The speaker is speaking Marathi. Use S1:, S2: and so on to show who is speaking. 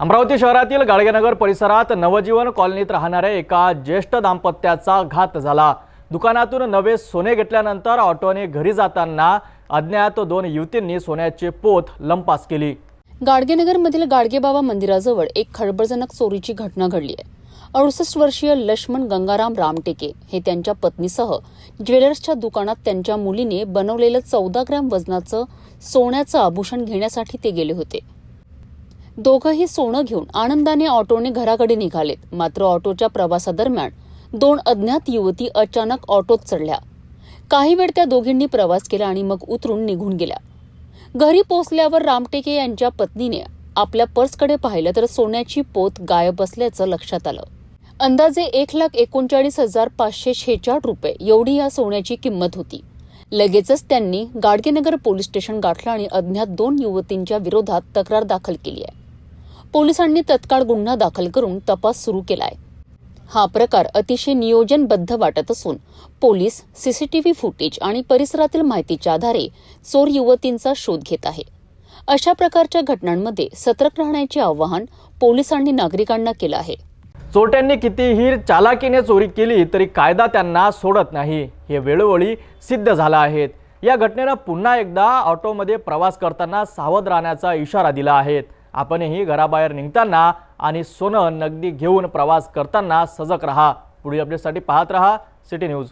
S1: अमरावती शहरातील गाडगेनगर परिसरात नवजीवन कॉलनीत राहणाऱ्या एका ज्येष्ठ दाम्पत्याचा घात झाला. दुकानातून नवे सोने घेतल्यानंतर ऑटोने घरी जाताना अज्ञात दोन युवतींनी सोन्याचे पोत लंपास केली.
S2: गाडगेनगरमधील गाडगेबाबा मंदिराजवळ एक खळबळजनक चोरीची घटना घडली आहे. अडुसष्ट वर्षीय लक्ष्मण गंगाराम रामटेके हे त्यांच्या पत्नीसह ज्वेलर्सच्या दुकानात त्यांच्या मुलीने बनवलेलं चौदा ग्रॅम वजनाचं सोन्याचं आभूषण घेण्यासाठी ते गेले होते. दोघंही सोनं घेऊन आनंदाने ऑटोने घराकडे निघालेत. मात्र ऑटोच्या प्रवासादरम्यान दोन अज्ञात युवती अचानक ऑटोत चढल्या. काही वेळ त्या दोघींनी प्रवास केला आणि मग उतरून निघून गेल्या. घरी पोचल्यावर रामटेके यांच्या पत्नीने आपल्या पर्सकडे पाहिलं तर सोन्याची पोत गायब असल्याचं लक्षात आलं. अंदाजे एक लाख एकोणचाळीस हजार पाचशे शेहेचाळ रुपये एवढी या सोन्याची किंमत होती. लगेचच त्यांनी गाडगेनगर पोलीस स्टेशन गाठलं आणि अज्ञात दोन युवतींच्या विरोधात तक्रार दाखल केली आहे. पोलिसांनी तत्काळ गुन्हा दाखल करून तपास सुरू केलाय. हा प्रकार अतिशय नियोजनबद्ध वाटत असून पोलीस सीसीटीव्ही फुटेज आणि परिसरातील माहितीच्या आधारे चोर युवतींचा शोध घेत आहे. अशा प्रकारच्या घटनांमध्ये सतर्क राहण्याचे आवाहन पोलिसांनी नागरिकांना केलं आहे.
S1: चोरट्यांनी कितीही चालाकीने चोरी केली तरी कायदा त्यांना सोडत नाही. हे वेळोवेळी सिद्ध झालं आहेत या घटनेनं पुन्हा एकदा ऑटोमध्ये प्रवास करताना सावध राहण्याचा इशारा दिला आहे. आपणही घराबाहेर निघताना आणि सोनं नगदी घेऊन प्रवास करताना सजग राहा. पुढील अपडेटसाठी पाहत रहा. City news